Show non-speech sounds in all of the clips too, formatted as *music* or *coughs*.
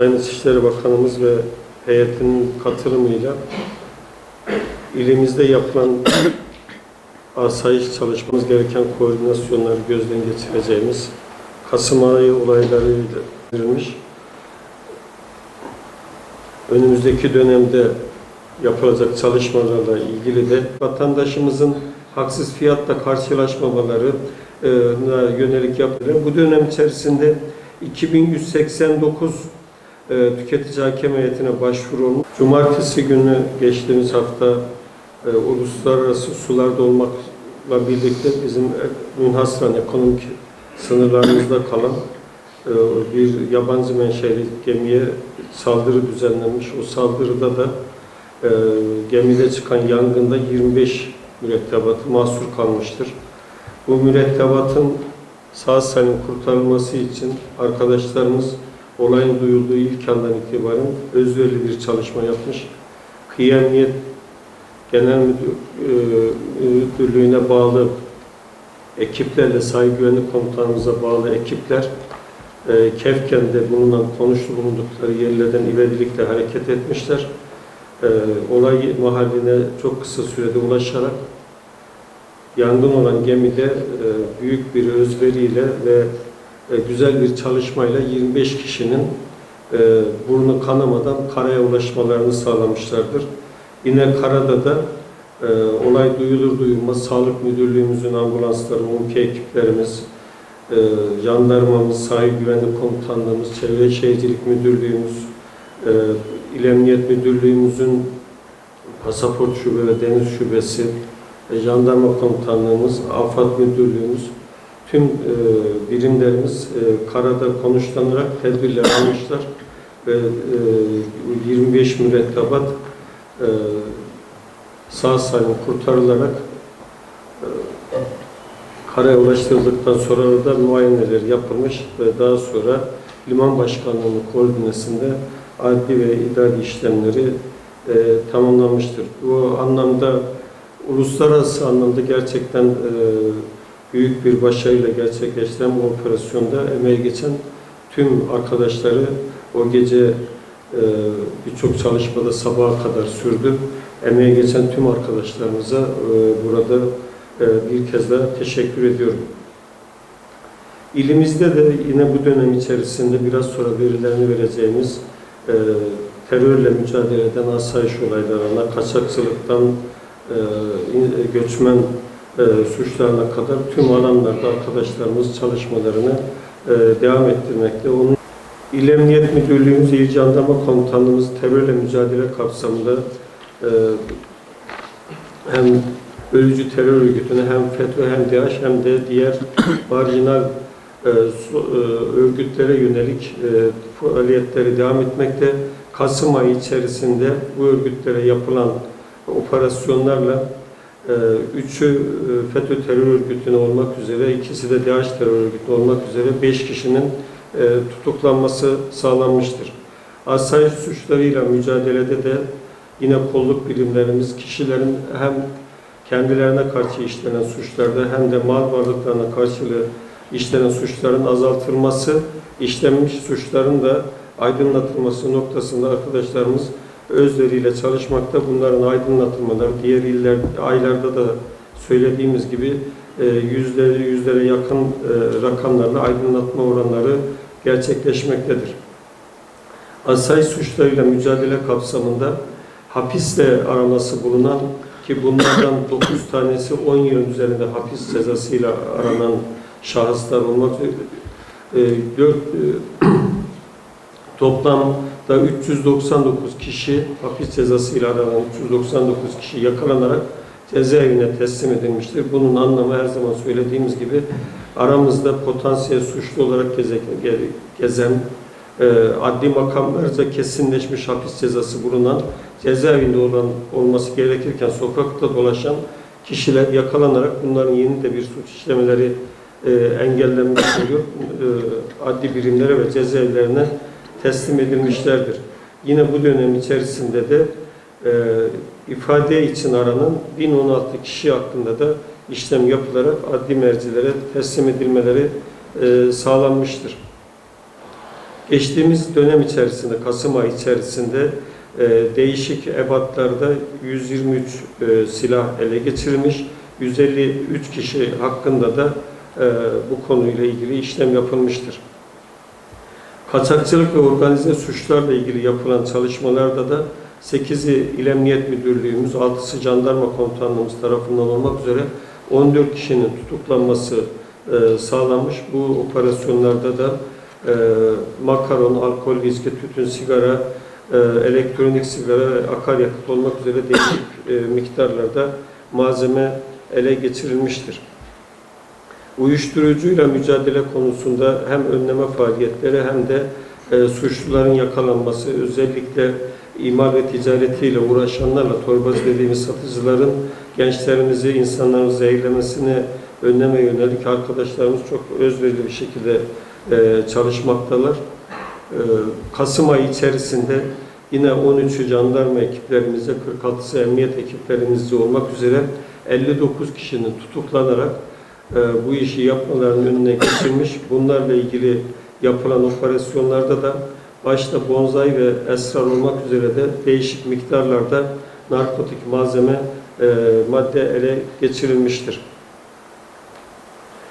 Sayın İçişleri Bakanımız ve heyetinin katılımıyla ilimizde yapılan *coughs* asayiş çalışmamız gereken koordinasyonları gözden geçireceğimiz Kasım ayı olaylarıyla verilmiş. Önümüzdeki dönemde yapılacak çalışmalarla ilgili de vatandaşımızın haksız fiyatla karşılaşmamaları e, yönelik yapılan bu dönem içerisinde 2189 e, tüketici hakem heyetine başvurulmuş. Cumartesi günü geçtiğimiz hafta e, uluslararası sularda olmakla birlikte bizim e, münhasıran ekonomik sınırlarımızda kalan e, bir yabancı menşeli gemiye saldırı düzenlenmiş. O saldırıda da e, gemide çıkan yangında 25 mürettebatı mahsur kalmıştır. Bu mürettebatın sağ salim kurtarılması için arkadaşlarımız olayın duyulduğu ilk andan itibaren özverili bir çalışma yapmış. Kıyamiyet Genel e, Müdürlüğü'ne bağlı ekiplerle, sahil güvenlik komutanımıza bağlı ekipler e, Kefken'de bulunan, konuşlu bulundukları yerlerden ivedilikle hareket etmişler. E, olay mahalline çok kısa sürede ulaşarak yangın olan gemide e, büyük bir özveriyle ve güzel bir çalışmayla 25 kişinin e, burnu kanamadan karaya ulaşmalarını sağlamışlardır. Yine karada da e, olay duyulur duyulmaz Sağlık Müdürlüğümüzün ambulansları, UMKE ekiplerimiz, e, jandarmamız, sahil güvenlik komutanlığımız, çevre şehircilik müdürlüğümüz, e, İl Emniyet Müdürlüğümüzün pasaport şube ve deniz şubesi, e, jandarma komutanlığımız, afat müdürlüğümüz, tüm e, birimlerimiz e, karada konuşlanarak tedbirler almışlar ve e, 25 mürettebat e, sağ salim kurtarılarak e, karaya ulaştırıldıktan sonra da muayeneler yapılmış ve daha sonra liman başkanlığının koordinesinde adli ve idari işlemleri e, tamamlanmıştır. Bu anlamda uluslararası anlamda gerçekten e, büyük bir başarıyla gerçekleştiren bu operasyonda emeği geçen tüm arkadaşları o gece e, birçok çalışmada sabaha kadar sürdü. Emeği geçen tüm arkadaşlarımıza e, burada e, bir kez daha teşekkür ediyorum. İlimizde de yine bu dönem içerisinde biraz sonra verilerini vereceğimiz e, terörle mücadele eden asayiş olaylarına, kaçakçılıktan e, in- göçmen e, suçlarına kadar tüm alanlarda arkadaşlarımız çalışmalarını e, devam ettirmekte. Onun İl Emniyet Müdürlüğümüz, İl Jandarma Komutanlığımız terörle mücadele kapsamında e, hem bölücü terör örgütüne hem FETÖ hem DAEŞ hem de diğer *coughs* marjinal e, su- e, örgütlere yönelik e, faaliyetleri devam etmekte. Kasım ayı içerisinde bu örgütlere yapılan operasyonlarla üçü e, FETÖ terör örgütüne olmak üzere, ikisi de DAEŞ terör örgütü olmak üzere beş kişinin e, tutuklanması sağlanmıştır. Asayiş suçlarıyla mücadelede de yine kolluk birimlerimiz kişilerin hem kendilerine karşı işlenen suçlarda hem de mal varlıklarına karşı işlenen suçların azaltılması, işlenmiş suçların da aydınlatılması noktasında arkadaşlarımız özleriyle çalışmakta. Bunların aydınlatılmaları diğer iller, aylarda da söylediğimiz gibi e, yüzlere, yüzlere yakın e, rakamlarla aydınlatma oranları gerçekleşmektedir. Asayiş suçlarıyla mücadele kapsamında hapisle araması bulunan ki bunlardan *laughs* 9 tanesi 10 yıl üzerinde hapis cezasıyla aranan şahıslar olmak üzere e, *clears throat* toplamda 399 kişi hapis cezasıyla aranan 399 kişi yakalanarak cezaevine teslim edilmiştir. Bunun anlamı her zaman söylediğimiz gibi aramızda potansiyel suçlu olarak geze- ge- gezen, e, adli makamlarca kesinleşmiş hapis cezası bulunan, cezaevinde olan olması gerekirken sokakta dolaşan kişiler yakalanarak bunların yeni de bir suç işlemeleri e, engellenmiş oluyor. E, adli birimlere ve cezaevlerine teslim edilmişlerdir. Yine bu dönem içerisinde de e, ifade için aranan 1016 kişi hakkında da işlem yapılarak adli mercilere teslim edilmeleri e, sağlanmıştır. Geçtiğimiz dönem içerisinde, Kasım ayı içerisinde e, değişik ebatlarda 123 e, silah ele geçirilmiş. 153 kişi hakkında da e, bu konuyla ilgili işlem yapılmıştır. Kaçakçılık ve organize suçlarla ilgili yapılan çalışmalarda da 8'i İl Emniyet Müdürlüğümüz, 6'sı Jandarma Komutanlığımız tarafından olmak üzere 14 kişinin tutuklanması e, sağlanmış. Bu operasyonlarda da e, makaron, alkol, viski, tütün, sigara, e, elektronik sigara ve akaryakıt olmak üzere değişik e, miktarlarda malzeme ele geçirilmiştir. Uyuşturucuyla mücadele konusunda hem önleme faaliyetleri hem de e, suçluların yakalanması, özellikle imal ve ticaretiyle uğraşanlarla, torbacı dediğimiz satıcıların gençlerimizi, insanların zehirlemesini önleme yönelik arkadaşlarımız çok özverili bir şekilde e, çalışmaktalar. E, Kasım ayı içerisinde yine 13'ü jandarma ekiplerimizde, 46'sı emniyet ekiplerimizde olmak üzere 59 kişinin tutuklanarak bu işi yapmalarının önüne geçilmiş. Bunlarla ilgili yapılan operasyonlarda da başta bonzai ve esrar olmak üzere de değişik miktarlarda narkotik malzeme, e, madde ele geçirilmiştir.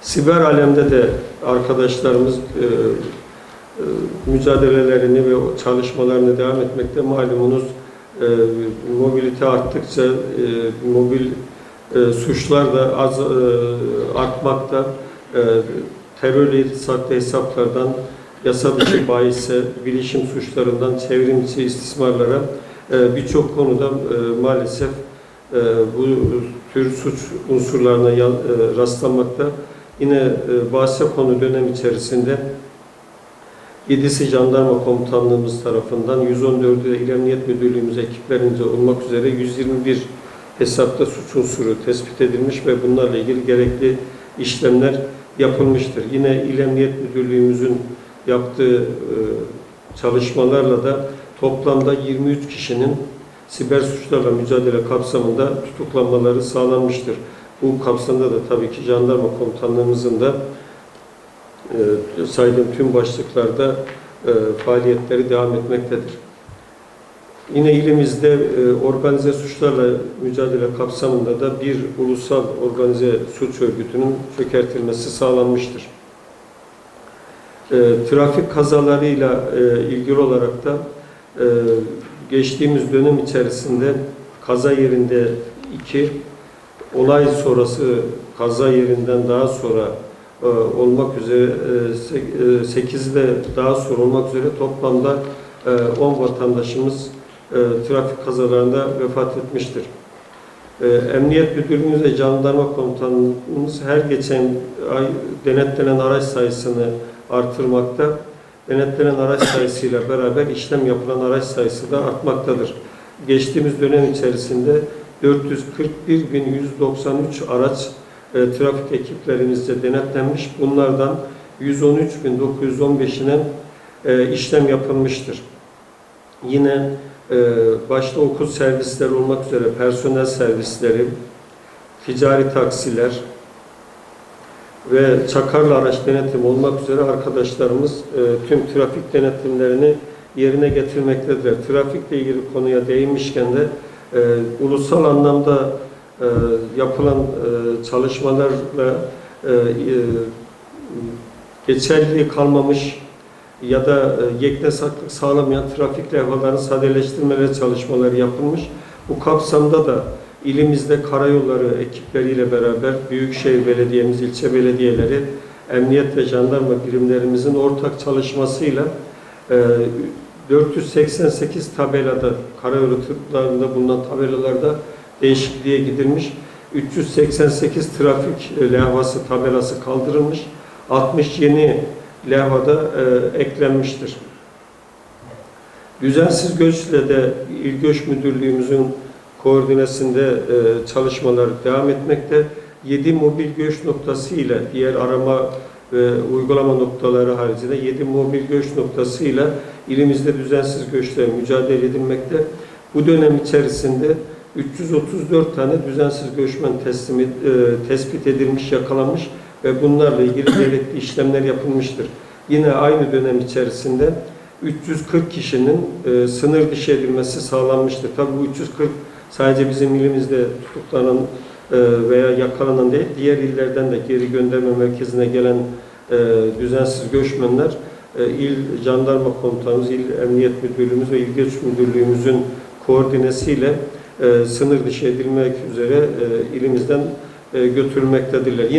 Siber alemde de arkadaşlarımız e, e, mücadelelerini ve çalışmalarını devam etmekte. Malumunuz e, mobilite arttıkça e, mobil e, suçlar da az e, artmakta. E, terörle iltisaklı hesaplardan yasa dışı *coughs* bahise, bilişim suçlarından çevrimçi istismarlara e, birçok konuda e, maalesef e, bu tür suç unsurlarına e, rastlanmakta. Yine e, bahse konu dönem içerisinde 7'si Jandarma Komutanlığımız tarafından 114'ü İl Emniyet Müdürlüğümüz ekiplerince olmak üzere 121 hesapta suç unsuru tespit edilmiş ve bunlarla ilgili gerekli işlemler yapılmıştır. Yine İl Emniyet Müdürlüğümüzün yaptığı e, çalışmalarla da toplamda 23 kişinin siber suçlarla mücadele kapsamında tutuklanmaları sağlanmıştır. Bu kapsamda da tabii ki jandarma komutanlığımızın da e, saydığım tüm başlıklarda e, faaliyetleri devam etmektedir. Yine ilimizde e, organize suçlarla mücadele kapsamında da bir ulusal organize suç örgütünün çökertilmesi sağlanmıştır. E, trafik kazalarıyla e, ilgili olarak da e, geçtiğimiz dönem içerisinde kaza yerinde iki, olay sonrası kaza yerinden daha sonra e, olmak üzere 8'i de daha sonra olmak üzere toplamda e, 10 vatandaşımız e, trafik kazalarında vefat etmiştir. E, Emniyet Müdürlüğümüz ve Jandarma Komutanlığımız her geçen ay denetlenen araç sayısını artırmakta. Denetlenen araç sayısıyla beraber işlem yapılan araç sayısı da artmaktadır. Geçtiğimiz dönem içerisinde 441.193 araç e, trafik ekiplerimizce denetlenmiş. Bunlardan 113.915'ine e, işlem yapılmıştır. Yine başta okul servisleri olmak üzere personel servisleri, ticari taksiler ve çakarlı araç denetimi olmak üzere arkadaşlarımız e, tüm trafik denetimlerini yerine getirmektedir. Trafikle ilgili konuya değinmişken de e, ulusal anlamda e, yapılan çalışmalarla geçerli kalmamış ya da e, yeknesaklık sağlamayan trafik levhalarının sadeleştirmeleri çalışmaları yapılmış. Bu kapsamda da ilimizde karayolları ekipleriyle beraber Büyükşehir Belediyemiz, ilçe belediyeleri, emniyet ve jandarma birimlerimizin ortak çalışmasıyla e, 488 tabelada, karayolu tıplarında bulunan tabelalarda değişikliğe gidilmiş. 388 trafik e, levhası tabelası kaldırılmış. 60 yeni levhada e, eklenmiştir. Düzensiz göçle de İl Göç Müdürlüğümüzün koordinesinde e, çalışmalar devam etmekte. 7 mobil göç noktası ile diğer arama ve uygulama noktaları haricinde 7 mobil göç noktası ile ilimizde düzensiz göçle mücadele edilmekte. Bu dönem içerisinde 334 tane düzensiz göçmen teslimi, e, tespit edilmiş, yakalanmış ve bunlarla ilgili gerekli işlemler yapılmıştır. yine aynı dönem içerisinde 340 kişinin e, sınır dışı edilmesi sağlanmıştır. Tabii bu 340 sadece bizim ilimizde tutuklanan e, veya yakalanan değil, diğer illerden de geri gönderme merkezine gelen e, düzensiz göçmenler e, il jandarma komutanımız, il emniyet müdürlüğümüz ve il göç müdürlüğümüzün koordinesiyle e, sınır dışı edilmek üzere e, ilimizden e, götürülmektedirler.